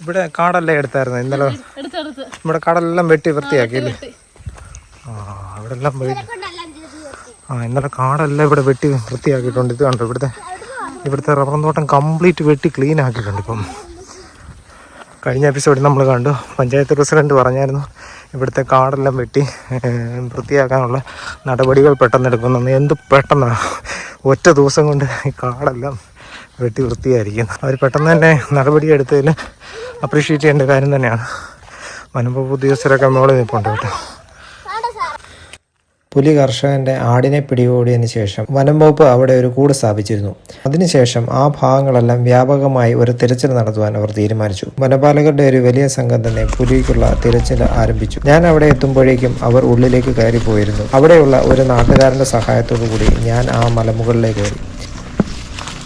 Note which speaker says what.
Speaker 1: ഇവിടെ കാടല്ലേ എടുത്തായിരുന്നു? ഇന്നലെ ഇവിടെ കാടെല്ലാം വെട്ടി വൃത്തിയാക്കി ആ ഇവിടെ എല്ലാം ആ ഇന്നലെ കാടെല്ലാം ഇവിടെ വെട്ടി വൃത്തിയാക്കിയിട്ടുണ്ട്. ഇത് കണ്ടോ ഇവിടുത്തെ? ഇവിടുത്തെ റബ്ബർ തോട്ടം കംപ്ലീറ്റ് വെട്ടി ക്ലീൻ ആക്കിയിട്ടുണ്ട് ഇപ്പം. കഴിഞ്ഞ എപ്പിസോഡിൽ നമ്മൾ കണ്ടു. പഞ്ചായത്ത് പ്രസിഡന്റ് പറഞ്ഞായിരുന്നു ഇവിടുത്തെ കാടെല്ലാം വെട്ടി വൃത്തിയാക്കാനുള്ള നടപടികൾ പെട്ടെന്ന് എടുക്കുന്നു എന്ത് പെട്ടെന്നാണ് ഒറ്റ ദിവസം കൊണ്ട് ഈ കാടെല്ലാം വെട്ടി വൃത്തിയായിരിക്കുന്നു അവർ പെട്ടെന്ന് തന്നെ നടപടി എടുത്തതിൽ അപ്രീഷിയേറ്റ് ചെയ്യേണ്ട കാര്യം തന്നെയാണ്. വനംവകുപ്പ് ഉദ്യോഗസ്ഥരൊക്കെ മോളിൽ നിൽപ്പുണ്ട് കേട്ടോ. പുലി കർഷകന്റെ ആടിനെ പിടികൂടിയതിനു ശേഷം വനം വകുപ്പ് അവിടെ ഒരു കൂട് സ്ഥാപിച്ചിരുന്നു. അതിനുശേഷം ആ ഭാഗങ്ങളെല്ലാം വ്യാപകമായി ഒരു തിരച്ചിൽ നടത്തുവാൻ അവർ തീരുമാനിച്ചു. വനപാലകരുടെ ഒരു വലിയ സംഘം തന്നെ പുലിക്കുള്ള തിരച്ചിൽ ആരംഭിച്ചു. ഞാൻ അവിടെ എത്തുമ്പോഴേക്കും അവർ ഉള്ളിലേക്ക് കയറി പോയിരുന്നു അവിടെയുള്ള ഒരു നാട്ടുകാരന്റെ സഹായത്തോടു കൂടി ഞാൻ ആ മലമുകളിലേക്ക് കയറി